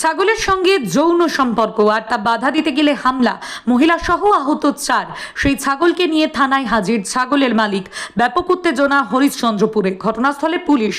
ছাগলের সঙ্গে যৌন সম্পর্ক, আর তা বাধা দিতে গেলে হামলা। মহিলা সহ আহত চার। সেই ছাগলকে নিয়ে থানায় হাজির ছাগলের মালিক। ব্যাপক উত্তেজনা হরিশ্চন্দ্রপুরে। ঘটনাস্থলে পুলিশ।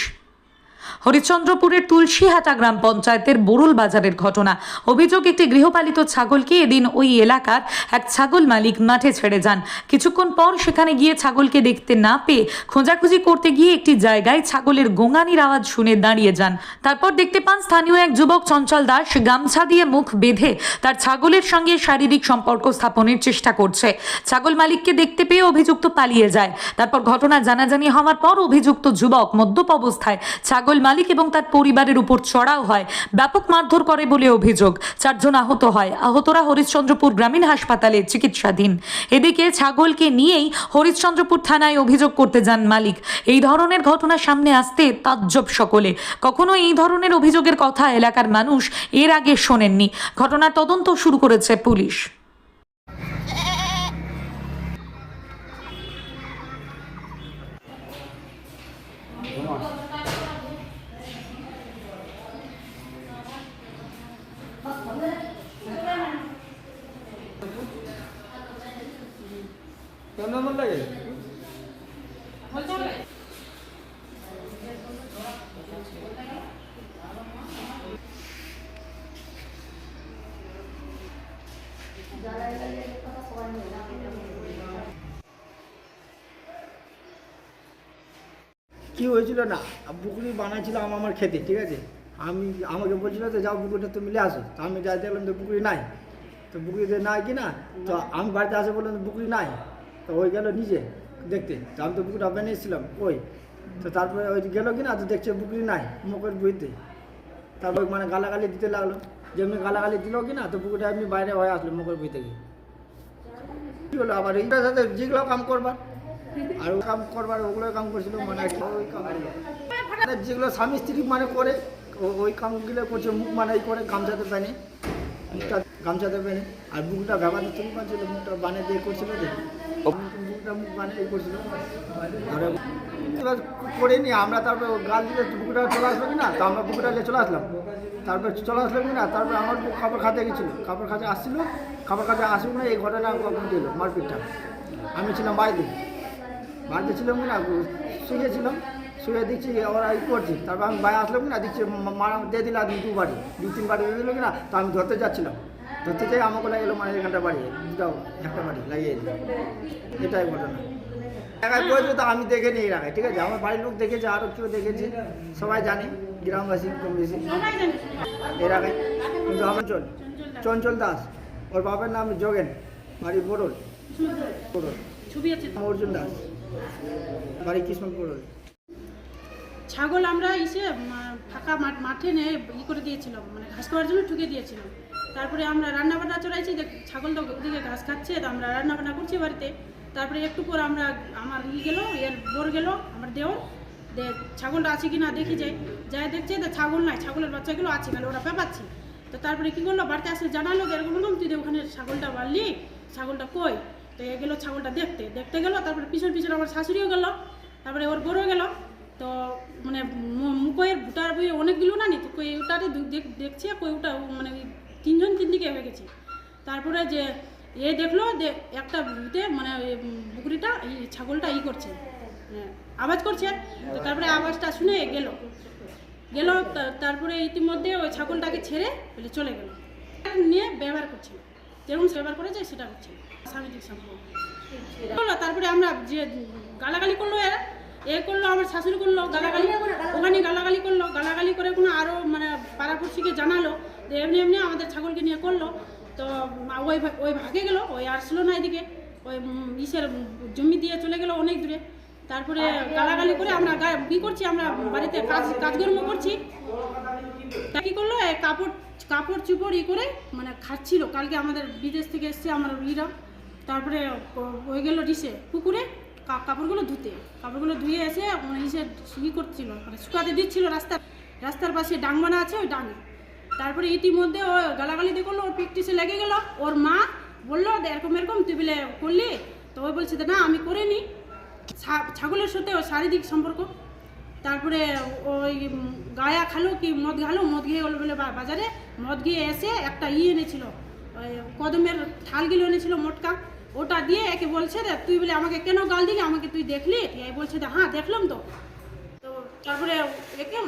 হরিশ্চন্দ্রপুরের তুলসীহাটা গ্রাম পঞ্চায়েতের বরুল বাজারের ঘটনা। অভিযোগ, একটি গৃহপালিত ছাগলকে এদিন ওই এলাকার এক ছাগল মালিক মাঠে ছেড়ে যান। কিছুক্ষণ পর সেখানে গিয়ে ছাগলকে দেখতে না পেয়ে খোঁজাখুঁজি করতে গিয়ে একটি জায়গায় ছাগলের গোঙানির আওয়াজ শুনে দাঁড়িয়ে যান। তারপর দেখতে পান স্থানীয় এক যুবক চঞ্চল দাস গামছা দিয়ে মুখ বেঁধে তার ছাগলের সঙ্গে শারীরিক সম্পর্ক স্থাপনের চেষ্টা করছে। ছাগল মালিককে দেখতে পেয়ে অভিযুক্ত পালিয়ে যায়। তারপর ঘটনা জানাজানি হওয়ার পর অভিযুক্ত যুবক মদ্যপ অবস্থায় ছাগল মালিক এবং তার পরিবারের উপর চড়াও হয়। ব্যাপক মারধর করে বলে অভিযোগ। চারজন আহত হয়। আহতরা হরিশ্চন্দ্রপুর গ্রামীণ হাসপাতালে চিকিৎসাধীন। এদিকে ছাগলকে নিয়েই হরিশ্চন্দ্রপুর থানায় অভিযোগ করতে যান মালিক। এই ধরনের ঘটনা সামনে আসতে তাজ্জব সকলে। কখনো এই ধরনের অভিযোগের কথা এলাকার মানুষ এর আগে শোনেননি। ঘটনার তদন্ত শুরু করেছে পুলিশ। কেমন লাগে? কি হয়েছিল না? পুকুরি বানাইছিলাম আমার খেতে, ঠিক আছে? আমি, আমাকে বলছিল তো যাও পুকুরটা তুমি নিয়ে আসো। তো আমি যাই দেখলাম তো পুকুরি নাই। তো পুকুরিতে নাই কি না? তো আমি বাড়িতে আসে বললাম তো পুকুরি নাই। তো ওই গেল নিজে, দেখতে। তো আমি তো পুকুরটা বানিয়েছিলাম ওই। তো তারপরে ওই গেল কি না তো দেখছে পুকুরি নাই, মুখের বইতে তারপর মানে গালাগালি দিতে লাগল। যেমনি গালাগালি দিল কি না তো পুকুরটা এমনি বাইরে হয়ে আসলো মুখের থেকে কি হলো আবার এইটার সাথে যেগুলো কাম করবার, আর কাম করবার ওগুলো কাম করছিল মানে ওই মানে যেগুলো স্বামী স্ত্রী মানে করে ওই কামগুলো করছে, মুখ মানে করে, গামছাতে পেনে মুখটা গামছাতে পেনে আর ব্যবহার তুমি পাচ্ছিল মুখটা বানিয়ে দিয়ে করছিল বানিয়ে এই করছিল আর এবার আমরা তারপরে গাল দিলে পুকুরটা চলে আসলো কি না তো আমরা পুকুরটা নিয়ে চলে আসলাম। তারপর চলে আসলো কি না তারপর আমার কাপড় খাতে গেছিল কাপড় খাতে আসছিল কাপড় খাতে আসুক না এই ঘটনা দিল, মারপিটটা। আমি ছিলাম বাড়িতে। বাড়িতে ছিলাম কি না শুয়েছিলাম শুয়ে দিচ্ছি ওরা ই করছে। তারপর আমি বাইরে আসলাম কি না দেখছি মা- মারা দিয়ে দিল দু বাড়ি। দু তিন বাড়ি দিয়ে দিল কি না তো আমি ধরতে যাচ্ছিলাম। ধরতে যাই আমাকে লাগিয়ে মানে এখানটা বাড়ি দুটাও একটা বাড়ি, লাগিয়ে দিল এটাই ঘটনা। একাই করেছে তো আমি দেখে নিই আগে, ঠিক আছে? আমার বাড়ির লোক দেখেছে আরও কেউ দেখেছে, সবাই জানে, গ্রামবাসী কম বেশি আগে, কিন্তু আমার চল চঞ্চল দাস, ওর বাবার নাম যোগেন বাড়ি বড়ল বড়ল। অর্জুন দাস, বাড়ি কৃষ্ণ বড়ল ছাগল আমরা এসে ফাঁকা মাঠ মাঠে নিয়ে ই করে দিয়েছিলাম মানে ঘাস খাওয়ার জন্য ঠুকে দিয়েছিলাম। তারপরে আমরা রান্না বান্না চড়াইছি যে ছাগল তো ওদিকে ঘাস খাচ্ছে, তো আমরা রান্না বান্না করছি বাড়িতে। তারপরে একটু পর আমরা, আমার ই গেলো, এর বোর গেলো, আমার দেওর, দে, ছাগলটা আছে কি না দেখি যাই। যাই দেখছে তো ছাগল নাই, ছাগলের বাচ্চাগুলো আছে গেল ওরা পেপাচ্ছে। তো তারপরে কী করল, বাড়িতে আসলে, জানালো এরকম এরকম, তুই ওখানে ছাগলটা বাড়লি, ছাগলটা কই? তো এ গেলো ছাগলটা দেখতে দেখতে গেলো, তারপরে পিছন পিছন আমার শাশুড়িও গেলো, তারপরে ওর বড়ও গেল। তো মানে মু- মুখের ভুটার বই অনেকগুলো না নি, তো কই দেখ- দেখছে, কই ওটা মানে তিনজন তিন দিকে হয়ে গেছে। তারপরে যে এ দেখল যে একটা ভূতে মানে ওই বুকরিটা এই ছাগলটা ই করছে। মানে আওয়াজ করছে। তো তারপরে আওয়াজটা শুনে গেল। গেল তারপরে ইতিমধ্যে ওই ছাগলটাকে ছেড়ে বলে চলে গেল। নিয়ে ব্যবহার করছিল। যেরকম ব্যবহার করেছে, সেটা করছে শারীরিক সম্পর্ক। তারপরে আমরা যে গালাগালি করল এরা, এ করল, আমার শাশুড়ি করল, গালাগালি। ওখানে গালাগালি করল, গালাগালি করে কোনো আরও মানে পাড়াপড়শিকে জানালো। এমনি এমনি আমাদের ছাগলকে নিয়ে করল। তো ওই ওই ভাগে গেলো, ওই আসলো না এদিকে। ওই ইসের জমি দিয়ে চলে গেলো অনেক দূরে। তারপরে গালাগালি করে আমরা কি করছি, আমরা বাড়িতে কাজ, কাজকর্ম করছি। তা কি করল কাপড় কাপড় চুপড় ই করে মানে খাচ্ছিল। কালকে আমাদের বিদেশ থেকে এসছে আমার ইরা তারপরে হয়ে গেল ডিসে পুকুরে কাপড়গুলো ধুতে। কাপড়গুলো ধুয়ে এসে মানে ইসে ই করছিল মানে শুকাতে দিচ্ছিল রাস্তা রাস্তার পাশে ডাং বানা আছে ওই ডাঙে। তারপরে ইতিমধ্যে ও গালাগালি দিয়ে করল ওর প্র্যাকটিসে লেগে গেল। ওর মা বলল এরকম এরকম, তুই বলে করলি? তো ওই বলছে না, আমি করিনি। ছাগলের সাথে ওর শারীরিক সম্পর্ক। তারপরে ওই গায়া খালো কি মদ খালো, মদ গিয়ে হলো বলে বাজারে। মদ গিয়ে এসে একটা ই এনেছিল, ওই কদমের থালগুলো এনেছিল মোটকা। ওটা দিয়ে একে বলছে রে তুই বলে আমাকে কেন গাল দিলি? আমাকে তুই দেখলি? এই বলছে হ্যাঁ দেখলাম তো। তো তারপরে একে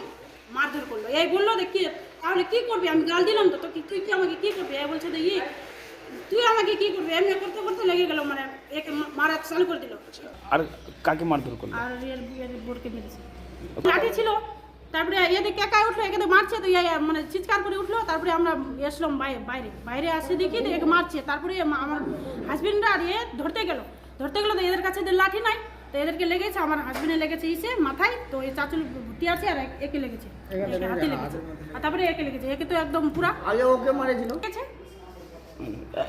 মারধর করল। এই বলল দেখি তাহলে কি করবি? আমি গাল দিলাম তো তো কি- তুই কি আমাকে কি করবি? এই বলছে যে ই তুই আমাকে কি করবি? এমনি করতে করতে লেগে গেল মানে একে মারা চালু করে দিল। আর কাকে মারধর করল? আর এর এর বোরকে মেরেছে। লাঠি ছিল। তারপরে এদিকে একাই উঠল একে তো মারছে তো ইয়ে মানে চিৎকার করে উঠল। তারপরে আমরা এসলাম বাইরে বাইরে। বাইরে আসে দেখি একে মারছে। তারপরে আমার হাজবেন্ডরা আর এ ধরতে গেল। ধরতে গেলো তো এদের কাছে এদের লাঠি নাই তো এদেরকে লেগেছে আমার হাজবেন্ডে লেগেছে ইসে মাথায় তো এই চাচুল ভর্তি আছে আর একে লেগেছে। একে হাতে লেগেছে। আর তারপরে একে লেগেছে একে তো একদম পুরা আগে ওকে মারেছিল।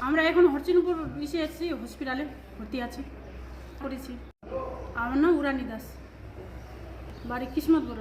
আমরা এখন হরচিনপুর ইসে এসেছি হসপিটালে ভর্তি আছে করেছি। আমার নাম উরানি দাস। বাড়ি কিসমত বড়